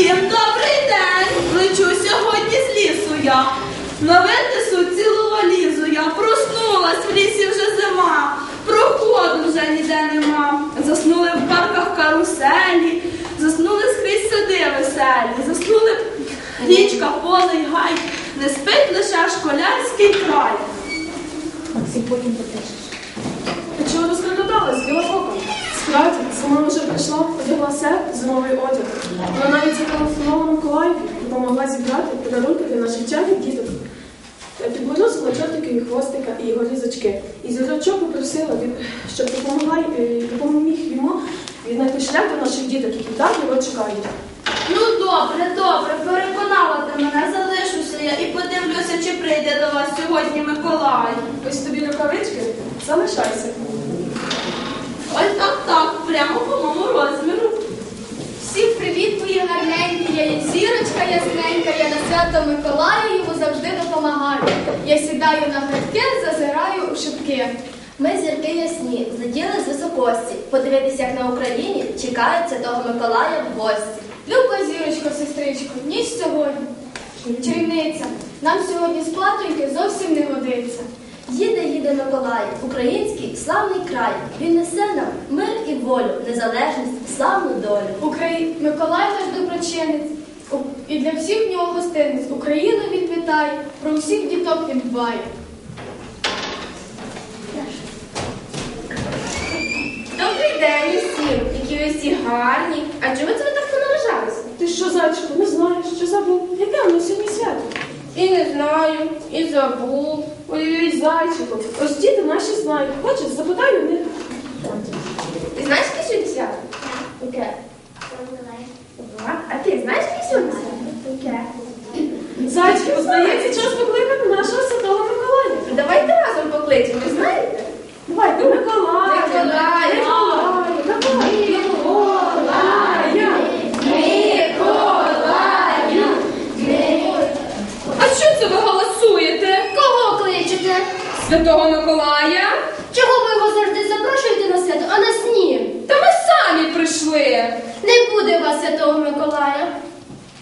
Всім добрий день! Лечу сьогодні з лісу я. На винесу цілу валізу я. Проснулась в лісі вже зима. Проходу вже ніде нема. Заснули в парках каруселі, заснули скрізь сади веселі, заснули річка, поле й гай. Не спить лише школярський край. Максим, потім потишиш. Ти чого розкрадалась, біла зимовий одяг. Вона навіть зателефонувала Миколаєві, допомогла зібрати подарунки для наших чарних діток. Е, Підморозила чортики і хвостика і його різочки. І зірочок попросила, щоб допомогла, е, допоміг йому віднайти шлях до наших діток, які так його чекають. Ну добре, добре, переконала ти мене, залишуся я і подивлюся, чи прийде до вас сьогодні Миколай. Ось тобі рукавички, залишайся. Ось так, так, прямо по моєму розміру. Всім привіт, мої гарненькі. Я є зірочка ясненька, я на свято Миколая йому завжди допомагаю. Я сідаю на грядки, зазираю у шибки. Ми зірки ясні, злетіли з високості. Подивитися, як на Україні чекають Святого Миколая в гості. Любка зірочко, сестричко, ніч сьогодні. Чарівниця, нам сьогодні з платоньки зовсім не годиться. Їде, їде Миколай, український славний край. Він несе нам мир і волю, незалежність, славну долю. Украї... Миколай наш доброчинець. І для всіх в нього гостинець. Україну він вітає, про усіх діток він дбає. Добрий день усім, які ви всі гарні. А чому це ви так понаряжалися? Ти що, зайчику, не знаєш, що забув? Яке у нас сьогодні свято? І не знаю, і забув. Ой-ой, зайчику, ось діти наші знають. Хочеш, запитай у них. Ти знаєш, яке сьогодні свято? Яке? А ти знаєш, яке сьогодні свято? Яке? Зайчику, здається, час покликати нашого святого Миколая. Давайте разом покличемо, ви знаєте? Давай, до Миколая. Миколая. Миколая. Миколая. А що це ви голосуєте? Кого кличете? Святого Миколая? Чого ви його завжди запрошуєте на свято, а нас ні? Та ми самі прийшли. Не буде вас святого Миколая.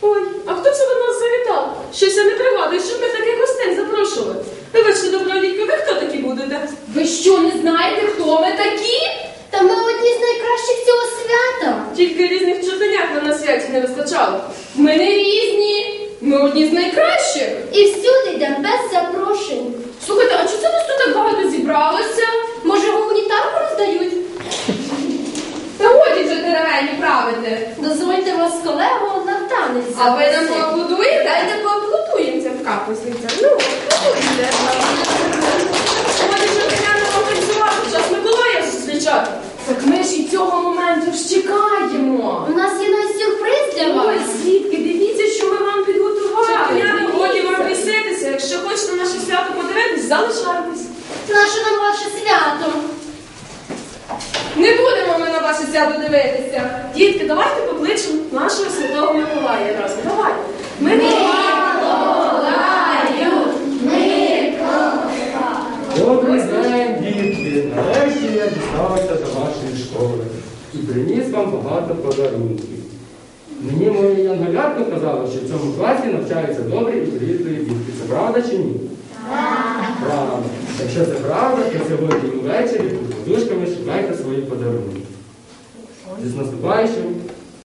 Ой, а хто це до нас завітав? Щось я не пригадую, щоб ми таких гостей запрошували. Вибачте, добродійко, ви хто такі будете? Ви що, не знаєте, хто ми такі? Та ми одні з найкращих цього свята. Тільки різних чортанят нам на святі не вистачало. Ми не різні. Ми одні з найкращих. І всюди йдемо без запрошень. Слухайте, а чого це нас тут так багато зібралося? Може, гуманітарку роздають? Та годі вже деревені правити. Дозвольте вас з А ви нам поаплодуєте? Дайте поаплодуємося в капусниця. Ну, аплодуйте. Сьогодні чортаня нам танцювати, час Миколая зустрічати. Так ми ж і цього моменту ж чекаємо. У нас є навіть сюрприз для вас. Ой, звідки? Дивіться, що ми вам підготували. Я годі вам дивіться. Якщо хочете наше свято подивитись, залишайтесь. Наше нам ваше свято. Не будемо ми на ваше свято дивитися. Дітки, давайте покличемо нашого святого Миколая разом. Давай. Добрий день, дітки! Нарешті я дістався до вашої школи і приніс вам багато подарунків. Мені моє янголятко казало, що в цьому класі навчаються добрі і приїздові дітки. Це правда чи ні? Правда. Якщо це правда, то сьогодні ввечері під подушками шукайте свої подарунки. Зі наступаючим